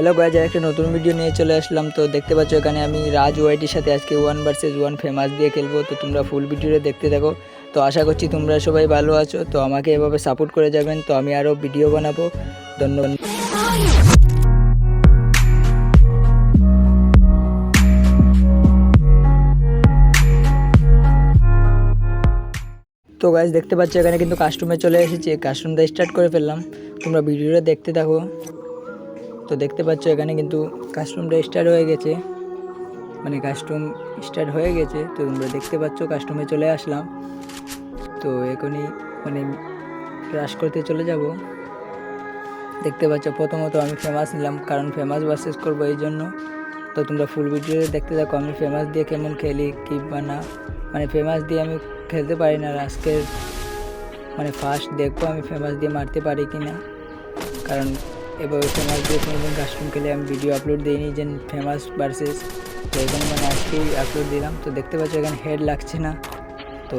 Hello guys একটা নতুন video নিয়ে চলে আসলাম। তো দেখতে পাচ্ছ এখানে আমি রাজ ওয়াইটির সাথে আজকে ওয়ান ভার্সেস ওয়ান ফেমাস দিয়ে খেলব। তো তোমরা ফুল ভিডিওটা দেখতে থাকো। তো আশা করছি তোমরা সবাই ভালো আছো। তো আমাকে এভাবে সাপোর্ট করে যাবেন। তো আমি আরও ভিডিও বানাবো। ধন্যবাদ। তো গাইজ দেখতে পাচ্ছ এখানে কিন্তু কাস্টমে চলে এসেছি। কাস্টমটা স্টার্ট করে ফেললাম। তোমরা ভিডিওটা দেখতে থাকো। তো দেখতে পাচ্ছ এখানে কিন্তু কাস্টমটা স্টার্ট হয়ে গেছে। মানে কাস্টম স্টার্ট হয়ে গেছে। তো তোমরা দেখতে পাচ্ছ কাস্টমে চলে আসলাম। তো এখনই মানে ক্রাশ করতে চলে যাব। দেখতে পাচ্ছ প্রথমত আমি ফেমাস নিলাম, কারণ ফেমাস ভার্সেস করব এই জন্য। তো তোমরা ফুল ভিডিও দেখতে থাকো, আমি ফেমাস দিয়ে কেমন খেলি, কি বা না। মানে ফেমাস দিয়ে আমি খেলতে পারি না। আজকের মানে ফার্স্ট দেখব আমি ফেমাস দিয়ে মারতে পারি কি না কারণ এভাবে ফেমাস দিয়ে কোনোদিন কাস্টম খেলে আমি ভিডিও আপলোড দিইনি, যে ফেমাস ভার্সেস তো এখানে মানে আজকেই আপলোড দিলাম। তো দেখতে পাচ্ছ এখানে হেড লাগছে না। তো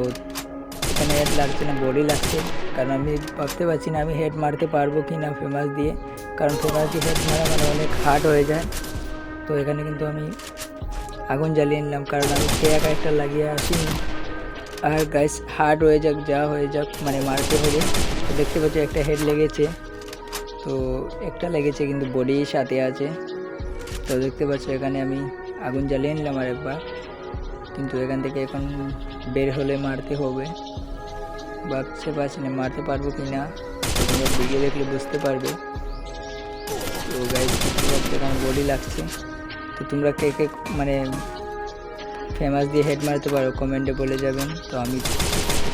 এখানে হেড লাগছে না বডি লাগছে। কারণ আমি ভাবতে পারছি না আমি হেড মারতে পারব কি না ফেমাস দিয়ে। কারণ ফেমাস দিয়ে হেড মারা মানে অনেক হার্ড হয়ে যায়। তো এখানে কিন্তু আমি আগুন জ্বালিয়ে নিলাম, কারণ আমি সে একা একটা লাগিয়ে আসিনি। আর গাইস হার্ড হয়ে যাক, যা হয়ে যাক মানে মারতে হবে। তো দেখতে পাচ্ছি একটা হেড লেগেছে। তো একটা লেগেছে কিন্তু বডি সাথে আছে। তো দেখতে পাচ্ছ এখানে আমি আগুন জ্বালিয়ে নিলাম আর একবার কিন্তু এখান থেকে এখন বের হলে মারতে হবে। ভাবতে পারছি না, মারতে পারব কি না তোমরা ভিডিও দেখলে বুঝতে পারবে। তো গাইজ পাচ্ছ বডি লাগছে। তো তোমরা কে কে মানে ফেমাস দিয়ে হেড মারতে পারো কমেন্টে বলে যাবেন। তো আমি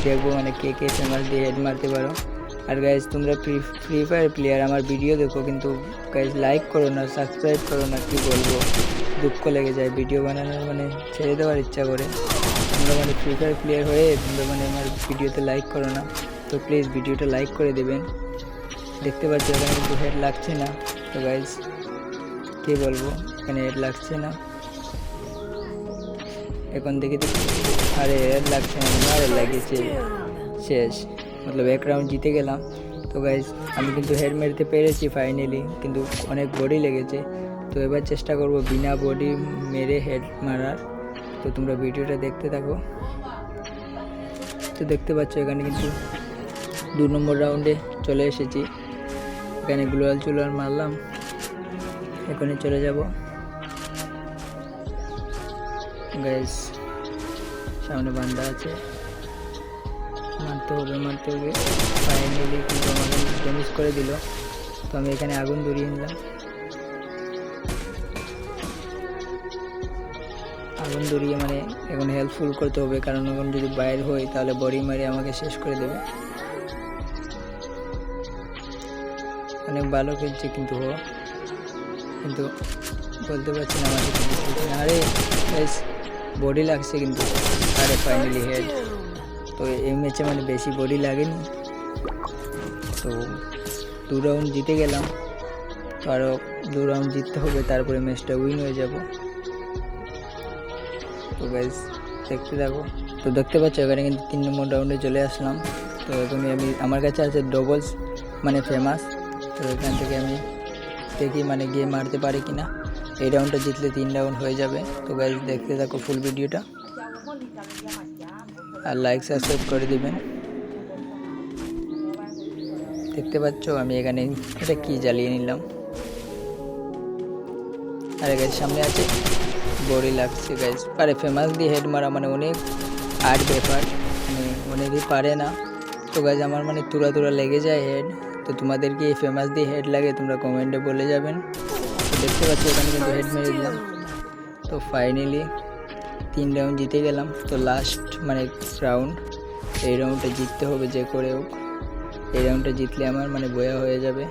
দেখব মানে কে কে ফেমাস দিয়ে হেড মারতে পারো। আর গাইজ তোমরা ফ্রি ফ্রি ফায়ার প্লেয়ার আমার ভিডিও দেখো, কিন্তু গাইজ লাইক করো না সাবস্ক্রাইব করো না, কী বলব? দুঃখ লেগে যায়। ভিডিও বানানোর মানে ছেড়ে দেওয়ার ইচ্ছা করে। তোমরা মানে ফ্রি ফায়ার প্লেয়ার হয়ে তোমরা মানে আমার ভিডিওতে লাইক করো না। তো প্লিজ ভিডিওটা লাইক করে দেবেন। দেখতে পাচ্ছি, এখানে কিন্তু হেড লাগছে না। তো গাইজ কী বলব? এখানে হেড লাগছে না। এখন দেখে দেখি আরে হেড লাগছে না আরে লাগিয়েছে। শেষ। মতলব এক রাউন্ড জিতে গেলাম তো গাইজ আমি কিন্তু হেড মেরতে পেরেছি ফাইনালি কিন্তু অনেক বডি লেগেছে তো এবার চেষ্টা করব বিনা বডি মেরে হেড মারার তো তোমরা ভিডিওটা দেখতে থাকো তো দেখতে পাচ্ছ এখানে কিন্তু দু নম্বর রাউন্ডে চলে এসেছি এখানে গ্লোয়াল চুলার মারলাম এখানে চলে যাব গাইজ সামনে বান্দা আছে মারতে হবে মারতে হবে। ফাইনালি কিন্তু আমাকে ড্যামেজ করে দিল। তো আমি এখানে আগুন ধরিয়ে নিলাম। আগুন ধরিয়ে মানে এখন হেল্পফুল করতে হবে, কারণ এখন যদি বাইর হই তাহলে বডি মারি আমাকে শেষ করে দেবে। অনেক ভালো খেলছে কিন্তু ও। কিন্তু বলতে পারছি না আমাকে। আরে বডি লাগছে কিন্তু। আরে ফাইনালি হেড তো এই ম্যাচে মানে বেশি বডি লাগেনি। তো দু রাউন্ড জিতে গেলাম। আরও দু রাউন্ড জিততে হবে, তারপরে ম্যাচটা উইন হয়ে যাব। তো গাইজ দেখতে থাকো। তো দেখতে পাচ্ছ, এখানে কিন্তু তিন নম্বর রাউন্ডে চলে আসলাম। তো এখনই আমি, আমার কাছে আছে ডবলস মানে ফেমাস তো এখান থেকে আমি দেখি মানে গিয়ে মারতে পারি কি না এই রাউন্ডটা জিতলে তিন রাউন্ড হয়ে যাবে। তো গাইজ দেখতে থাকো ফুল ভিডিওটা আর লাইক সাবস্ক্রাইব করে দিবেন। দেখতে পাচ্ছ, আমি এখানে এটা কি জ্বালিয়ে নিলাম? আরে গাইজ সামনে আছে বড়ি লাগছে গাইজ আরে ফেমাস দিয়ে হেড মারা মানে অনেক আর্ট ব্যাপার। মানে অনেকেই পারে না। তো গাইজ আমার মানে তুরা তুরা লেগে যায় হেড তো তোমাদেরকে এই ফেমাস দিয়ে হেড লাগে, তোমরা কমেন্টে বলে যাবেন। দেখতে পাচ্ছ, এখানে কিন্তু হেড মেরে দিলাম। তো ফাইনালি তিন রাউন্ড জিতে গেলাম। তো লাস্ট মানে রাউন্ড এই রাউন্ডটা জিততে হবে যে করে হোক। এই রাউন্ডটা জিতলে আমার মানে বয়া হয়ে যাবে।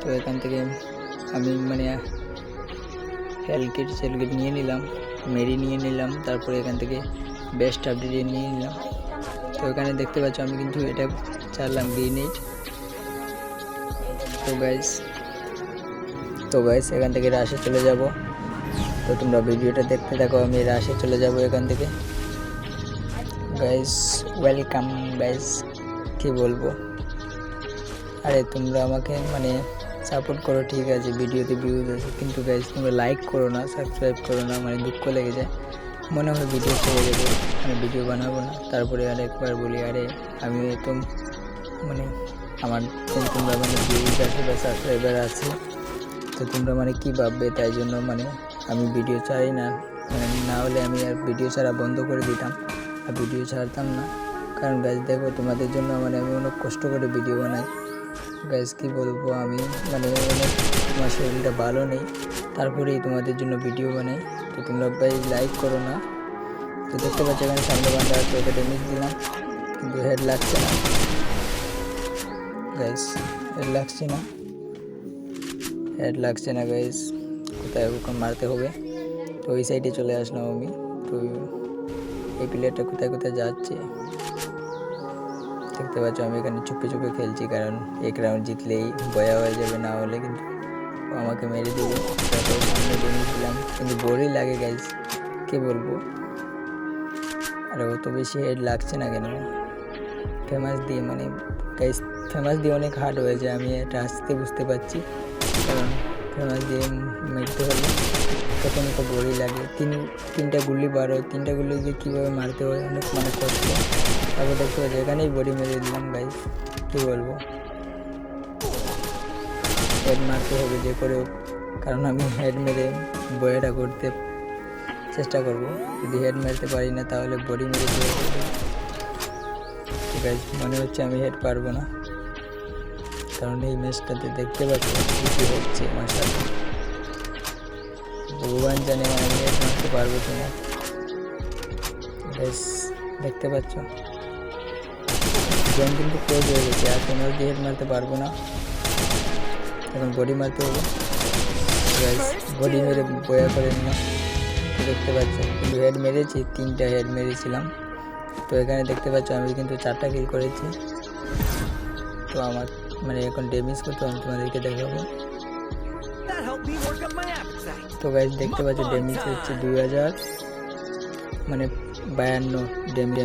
তো এখান থেকে আমি মানে হেলকিট সেলকিট নিয়ে নিলাম মেরি নিয়ে নিলাম, তারপরে এখান থেকে বেস্ট আপডেট নিয়ে নিলাম। তো এখানে দেখতে পাচ্ছ আমি কিন্তু এটা চাললাম গ্রিনেড তো গাইস তো গাইস এখান থেকে রাশে চলে যাব। তো তোমরা ভিডিওটা দেখতে থাকো, আমি রাশে চলে যাব এখান থেকে। গাইস ওয়েলকাম গাইস কি বলব? আরে, তোমরা আমাকে মানে সাপোর্ট করো, ঠিক আছে, ভিডিওতে ভিউজ আছে, কিন্তু গাইজ তোমরা লাইক করো না সাবস্ক্রাইব করো না মানে দুঃখ লেগে যায়। মনে হয় ভিডিও ছেড়ে দেবো মানে ভিডিও বানাবো না। তারপরে আরেকবার বলি, আরে, আমি তো মানে আমার তোমরা মানে ভিউজ আছে বা সাবস্ক্রাইবার আছে, তো তোমরা মানে কী ভাববে, তাই জন্য মানে আমি ভিডিও চাই না। মানে না হলে আমি আর ভিডিও ছাড়া বন্ধ করে দিতাম। আর ভিডিও ছাড়তাম না। কারণ গাছ দেখো তোমাদের জন্য মানে আমি অনেক কষ্ট করে ভিডিও বানাই। গাছ কী বলব আমি? মানে অনেক আমার শরীরটা ভালো নেই। তারপরেই তোমাদের জন্য ভিডিও বানাই। তো তোমরা ভাই লাইক করো না। তো দেখতে পাচ্ছ এখানে সামনে বান্ধা আছে ডেমিস দিলাম। কিন্তু হেড লাগছে না। গাইস হেড লাগছে না। হেড লাগছে না গাইস কোথায় ওখানে মারতে হবে? তো ওই সাইডে চলে আসলাম আমি। তো এই প্লেয়ারটা কোথায় কোথায় যাচ্ছে? দেখতে পাচ্ছ আমি এখানে চুপে চুপে খেলছি, কারণ এক রাউন্ড জিতলেই বয়া হয়ে যাবে না হলে কিন্তু আমাকে মেরে দেবে। সামনে কিন্তু বোরই লাগে গাইস কে বলব? আর অত বেশি হেড লাগছে না কেন? ফেমাস দিয়ে মানে গাইস ফেমাস দিয়ে অনেক হার্ড হয়ে যায় আমি এটা আসতে বুঝতে পারছি। কারণ দিয়ে মেরতে হলে তখন একটা বড়ি লাগে। তিন, তিনটা গুলি বার হয়। তিনটা গুলি দিয়ে কীভাবে মারতে হয় অনেক মানে কষ্ট তারপর দেখতে পাচ্ছি এখানেই বডি মেরে দিলাম গাইস কী বলব? হেড মারতে হবে যে করে কারণ আমি হেড মেরে বয়াটা করতে চেষ্টা করব। যদি হেড মারতে পারি না, তাহলে বডি মেরে আছে মনে হচ্ছে আমি হেড পারব না। কারণ এই ম্যাচটাতে দেখতে পাচ্ছি কী কী হচ্ছে মাসাল ভগবান জানে আমি হেড মারতে পারব কিনা। বেশ, দেখতে পাচ্ছ। গেম কিন্তু ক্লোজ হয়ে গেছে, আর তোমরা দিয়ে মারতে পারব না। এখন বডি মারতে হবে। বডি মেরে বয়া করে নিলাম। দেখতে পাচ্ছ, কিন্তু হেড মেরেছি, তিনটা হেড মেরেছিলাম। তো এখানে দেখতে পাচ্ছ, আমি কিন্তু চারটা কিল করেছি। তো আমার মানে এখন ড্যামেজ করতে আমি তোমাদেরকে দেখাবো. তো গাইজ দেখতে পাচ্ছি ড্যামেজ হচ্ছে দুই হাজার মানে বায়ান্ন ড্যামেজ